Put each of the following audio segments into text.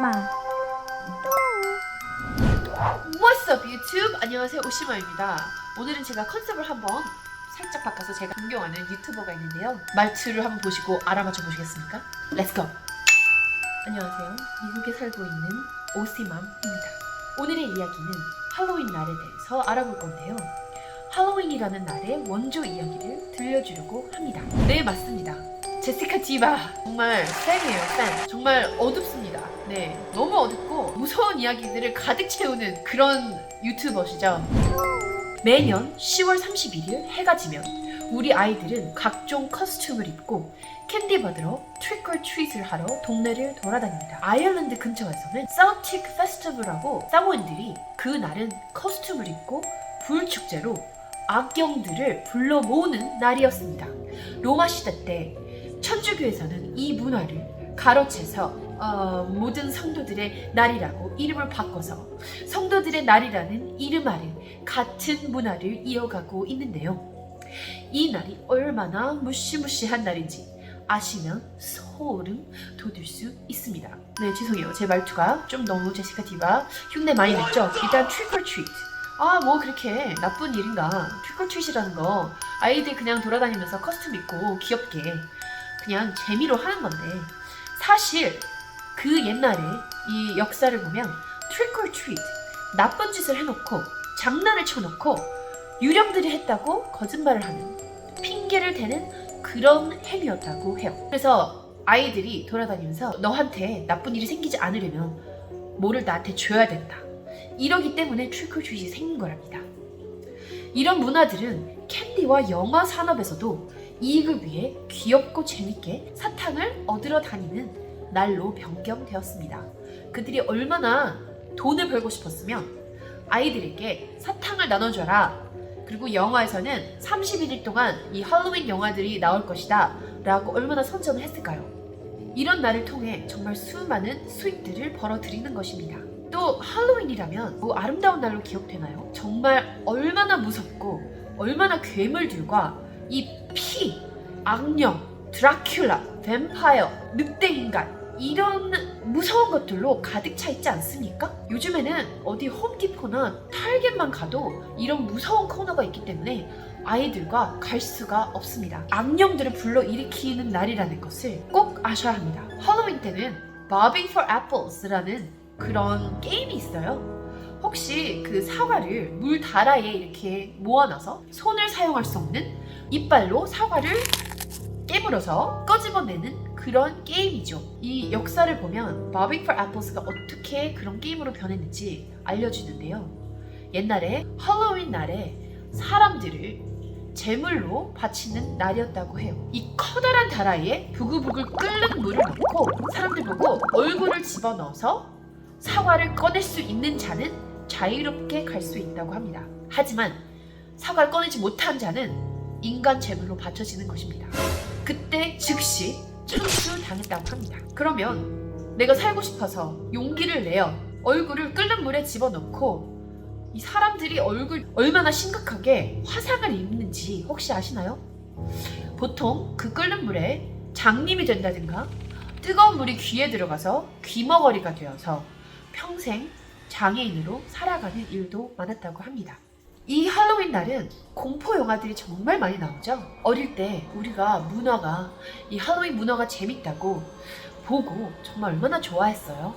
马 What's up YouTube? 안녕하세요 오시마입니다. 오늘은 제가 컨셉을 한번 살짝 바꿔서 제가 존경하는 유튜버가 있는데요. 말투를 한번 보시고 알아맞혀 보시겠습니까? Let's go. 안녕하세요. 미국에 살고 있는 오시맘입니다. 오늘의 이야기는 할로윈 날에 대해서 알아볼 건데요. 할로윈이라는 날의 원조 이야기를 들려주려고 합니다. 네, 맞습니다. 제시카 디바 정말 팬이에요 팬 정말 어둡습니다 네 너무 어둡고 무서운 이야기들을 가득 채우는 그런 유튜버시죠 매년 10월 31일 해가 지면 우리 아이들은 각종 커스튬을 입고 캔디 받으러 트릭 or 트릿을 하러 동네를 돌아다닙니다. 아일랜드 근처에서는 사우틱 페스티벌하고 사모인들이 그 날은 커스튬을 입고 불축제로 악경들을 불러 모으는 날이었습니다. 로마 시대 때 천주교에서는 이 문화를 가로채서 어, 모든 성도들의 날이라고 이름을 바꿔서 성도들의 날이라는 이름 아래 같은 문화를 이어가고 있는데요. 이 날이 얼마나 무시무시한 날인지 아시면 소름 돋을 수 있습니다. 네, 죄송해요. 제 말투가 좀 너무 제시카 디바 흉내 많이 냈죠? 일단 트릭 or 트리트. 아, 뭐 그렇게 나쁜 일인가. 트릭 or 트리트라는 거 아이들 그냥 돌아다니면서 커스튬 입고 귀엽게 그냥 재미로 하는 건데 사실 그 옛날에 이 역사를 보면 트릭 or 트리트 나쁜 짓을 해놓고 장난을 쳐놓고 유령들이 했다고 거짓말을 하는 핑계를 대는 그런 행위였다고 해요. 그래서 아이들이 돌아다니면서 너한테 나쁜 일이 생기지 않으려면 뭐를 나한테 줘야 된다. 이러기 때문에 트리트이 생긴 거랍니다. 이런 문화들은 캔디와 영화 산업에서도 이익을 위해 귀엽고 재밌게 사탕을 얻으러 다니는 날로 변경되었습니다. 그들이 얼마나 돈을 벌고 싶었으면 아이들에게 사탕을 나눠줘라. 그리고 영화에서는 31일 동안 이 할로윈 영화들이 나올 것이다. 라고 얼마나 선전을 했을까요? 이런 날을 통해 정말 수많은 수익들을 벌어들이는 것입니다. 또 할로윈이라면 뭐 아름다운 날로 기억되나요? 정말 얼마나 무섭고 얼마나 괴물들과 이 피, 악령, 드라큘라, 뱀파이어, 늑대 인간 이런 무서운 것들로 가득 차 있지 않습니까? 요즘에는 어디 홈디포나 타겟만 가도 이런 무서운 코너가 있기 때문에 아이들과 갈 수가 없습니다. 악령들을 불러 일으키는 날이라는 것을 꼭 아셔야 합니다. 할로윈 때는 Bobbing for Apples라는 그런 게임이 있어요. 혹시 그 사과를 물 다라에 이렇게 모아놔서 손을 사용할 수 없는 이빨로 사과를 깨물어서 꺼집어내는 그런 게임이죠. 이 역사를 보면 Bobbing for Apples가 어떻게 그런 게임으로 변했는지 알려주는데요. 옛날에 할로윈 날에 사람들을 제물로 바치는 날이었다고 해요. 이 커다란 다라이에 부글부글 끓는 물을 넣고 사람들 보고 얼굴을 집어넣어서 사과를 꺼낼 수 있는 자는 자유롭게 갈 수 있다고 합니다. 하지만 사과를 꺼내지 못한 자는 인간 제물로 바쳐지는 것입니다. 그때 즉시 천수 당했다고 합니다. 그러면 내가 살고 싶어서 용기를 내어 얼굴을 끓는 물에 집어넣고 이 사람들이 얼굴 얼마나 심각하게 화상을 입는지 혹시 아시나요? 보통 그 끓는 물에 장님이 된다든가 뜨거운 물이 귀에 들어가서 귀머거리가 되어서 평생 장애인으로 살아가는 일도 많았다고 합니다. 이 할로윈 날은 공포 영화들이 정말 많이 나오죠. 어릴 때 우리가 문화가 이 할로윈 문화가 재밌다고 보고 정말 얼마나 좋아했어요.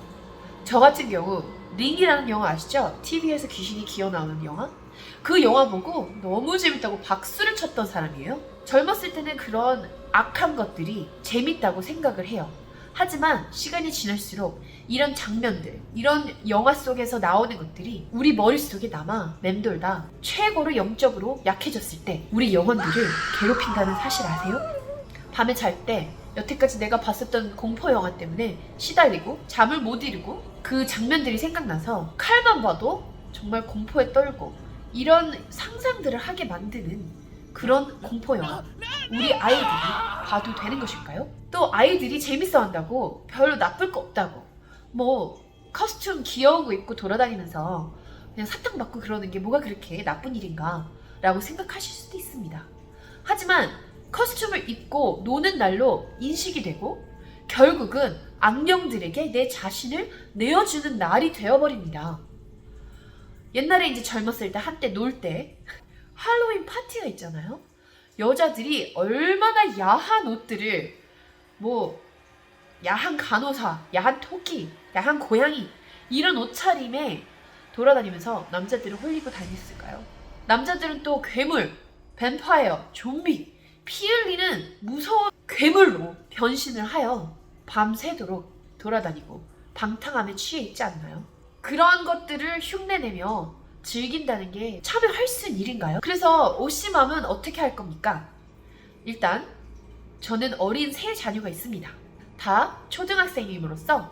저 같은 경우 링이라는 영화 아시죠? TV에서 귀신이 기어 나오는 영화? 그 영화 보고 너무 재밌다고 박수를 쳤던 사람이에요. 젊었을 때는 그런 악한 것들이 재밌다고 생각을 해요. 하지만 시간이 지날수록 이런 장면들, 이런 영화 속에서 나오는 것들이 우리 머릿속에 남아 맴돌다 최고로 영적으로 약해졌을 때 우리 영혼들을 괴롭힌다는 사실 아세요? 밤에 잘 때 여태까지 내가 봤었던 공포 영화 때문에 시달리고 잠을 못 이루고 그 장면들이 생각나서 칼만 봐도 정말 공포에 떨고 이런 상상들을 하게 만드는 그런 공포 영화 우리 아이들이 봐도 되는 것일까요? 또 아이들이 재밌어 한다고 별로 나쁠 거 없다고 뭐 커스튬 귀여운 거 입고 돌아다니면서 그냥 사탕 받고 그러는 게 뭐가 그렇게 나쁜 일인가 라고 생각하실 수도 있습니다. 하지만 커스튬을 입고 노는 날로 인식이 되고 결국은 악령들에게 내 자신을 내어주는 날이 되어버립니다. 옛날에 이제 젊었을 때 한때 놀 때 할로윈 파티가 있잖아요. 여자들이 얼마나 야한 옷들을 뭐 야한 간호사, 야한 토끼, 야한 고양이 이런 옷차림에 돌아다니면서 남자들을 홀리고 다녔을까요? 남자들은 또 괴물, 뱀파이어, 좀비, 피 흘리는 무서운 괴물로 변신을 하여 밤새도록 돌아다니고 방탕함에 취해 있지 않나요? 그러한 것들을 흉내내며 즐긴다는 게수 있는 일인가요? 그래서 오시맘은 어떻게 할 겁니까? 일단 저는 어린 세 자녀가 있습니다. 다 초등학생임으로써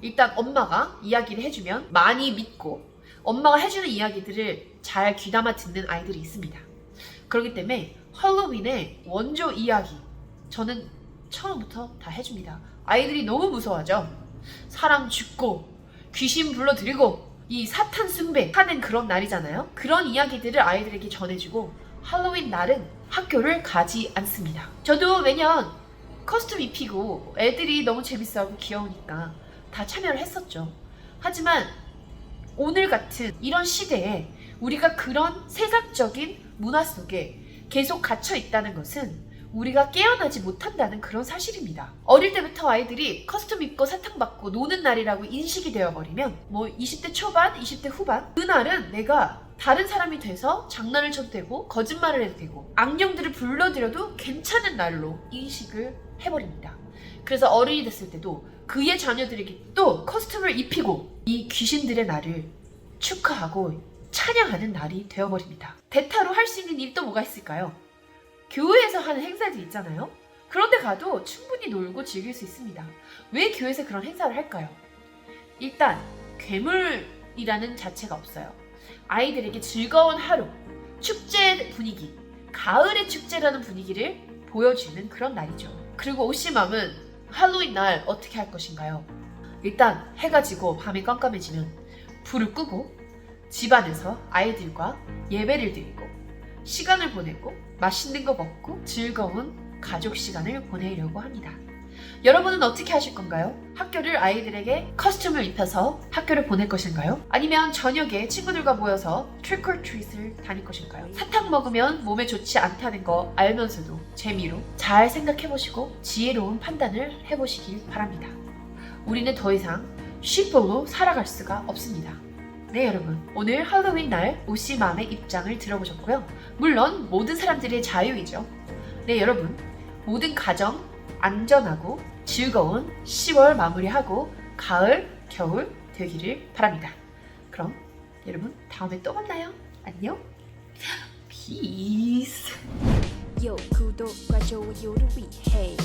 일단 엄마가 이야기를 해주면 많이 믿고 엄마가 해주는 이야기들을 잘 귀담아 듣는 아이들이 있습니다. 그렇기 때문에 할로윈의 원조 이야기 저는 처음부터 다 해줍니다. 아이들이 너무 무서워하죠. 사람 죽고 귀신 불러들이고 이 사탄 숭배 하는 그런 날이잖아요. 그런 이야기들을 아이들에게 전해주고 할로윈 날은 학교를 가지 않습니다. 저도 매년 커스텀 입히고 애들이 너무 재밌어하고 귀여우니까 다 참여를 했었죠. 하지만 오늘 같은 이런 시대에 우리가 그런 세상적인 문화 속에 계속 갇혀 있다는 것은 우리가 깨어나지 못한다는 그런 사실입니다. 어릴 때부터 아이들이 커스텀 입고 사탕 받고 노는 날이라고 인식이 되어버리면 뭐 20대 초반, 20대 후반 그 날은 내가 다른 사람이 돼서 장난을 쳐도 되고 거짓말을 해도 되고 악령들을 불러들여도 괜찮은 날로 인식을 해버립니다. 그래서 어른이 됐을 때도 그의 자녀들에게 또 커스텀을 입히고 이 귀신들의 날을 축하하고 찬양하는 날이 되어버립니다. 대타로 할 수 있는 일이 또 뭐가 있을까요? 교회에서 하는 행사들 있잖아요. 그런데 가도 충분히 놀고 즐길 수 있습니다. 왜 교회에서 그런 행사를 할까요? 일단 괴물이라는 자체가 없어요. 아이들에게 즐거운 하루, 축제 분위기, 가을의 축제라는 분위기를 보여주는 그런 날이죠. 그리고 오시맘은 할로윈 날 어떻게 할 것인가요? 일단 해가 지고 밤이 깜깜해지면 불을 끄고 집안에서 아이들과 예배를 드리고 시간을 보내고 맛있는 거 먹고 즐거운 가족 시간을 보내려고 합니다. 여러분은 어떻게 하실 건가요? 학교를 아이들에게 커스튬을 입혀서 학교를 보낼 것인가요? 아니면 저녁에 친구들과 모여서 or 트릿을 다닐 것인가요? 사탕 먹으면 몸에 좋지 않다는 거 알면서도 재미로 잘 생각해 보시고 지혜로운 판단을 해 보시길 바랍니다. 우리는 더 이상 쉬볼로 살아갈 수가 없습니다. 네 여러분. 오늘 할로윈 날 오시맘의 입장을 들어보셨고요. 물론 모든 사람들의 자유이죠. 네 여러분. 모든 가정 안전하고 즐거운 10월 마무리하고 가을 겨울 되기를 바랍니다. 그럼 여러분 다음에 또 만나요. 안녕. 피스 요 구독과 좋아요를 위해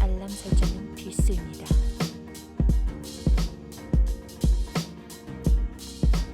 알람 설정은 필수입니다.